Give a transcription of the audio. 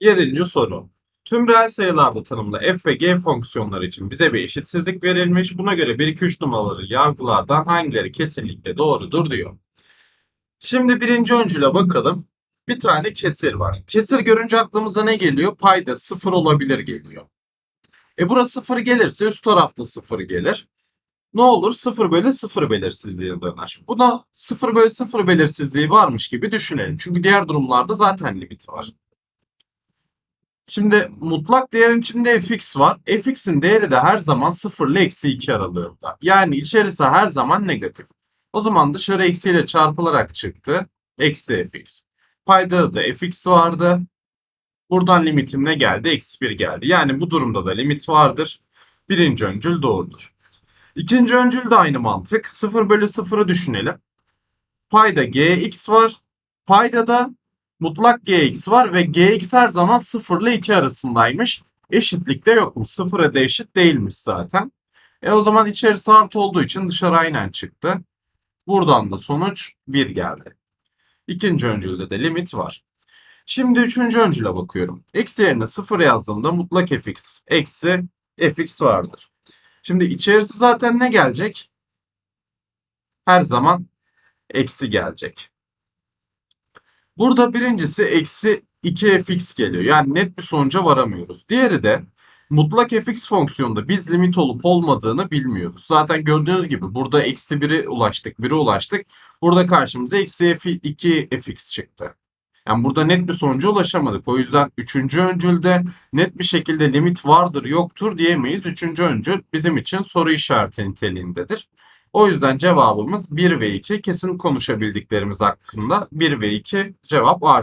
Yedinci soru. Tüm reel sayılarda tanımlı f ve g fonksiyonları için bize bir eşitsizlik verilmiş. Buna göre 1, 2, 3 numaralı yargılardan hangileri kesinlikle doğrudur diyor. Şimdi birinci öncüle bakalım. Bir tane kesir var. Kesir görünce aklımıza ne geliyor? Payda sıfır olabilir geliyor. E burası sıfır gelirse üst tarafta sıfır gelir. Ne olur? 0 bölü 0 belirsizliğe döner. Buna 0 bölü 0 belirsizliği varmış gibi düşünelim. Çünkü diğer durumlarda zaten limit var. Şimdi mutlak değerin içinde fx var. fx'in değeri de her zaman 0 ile eksi 2 aralığında. Yani içerisi her zaman negatif. O zaman dışarı eksiyle çarpılarak çıktı. Eksi fx. Payda da fx vardı. Buradan limitim ne geldi? Eksi 1 geldi. Yani bu durumda da limit vardır. Birinci öncül doğrudur. İkinci öncül de aynı mantık. 0 bölü 0'ı düşünelim. Payda gx var. Payda da mutlak gx var ve gx her zaman 0 ile 2 arasındaymış. Eşitlikte yokmuş. 0'a da eşit değilmiş zaten. E o zaman içerisi artı olduğu için dışarı aynen çıktı. Buradan da sonuç 1 geldi. İkinci öncülde de limit var. Şimdi üçüncü öncüle bakıyorum. Eksi yerine 0 yazdığımda mutlak fx eksi fx vardır. Şimdi içerisi zaten ne gelecek? Her zaman eksi gelecek. Burada birincisi eksi 2fx geliyor. Yani net bir sonuca varamıyoruz. Diğeri de mutlak fx fonksiyonunda biz limit olup olmadığını bilmiyoruz. Zaten gördüğünüz gibi burada eksi 1'e ulaştık, 1'e ulaştık. Burada karşımıza eksi 2fx çıktı. Yani burada net bir sonuca ulaşamadık. O yüzden üçüncü öncülde net bir şekilde limit vardır yoktur diyemeyiz. Üçüncü öncül bizim için soru işareti niteliğindedir. O yüzden cevabımız 1 ve 2 kesin konuşabildiklerimiz hakkında 1 ve 2 cevap A.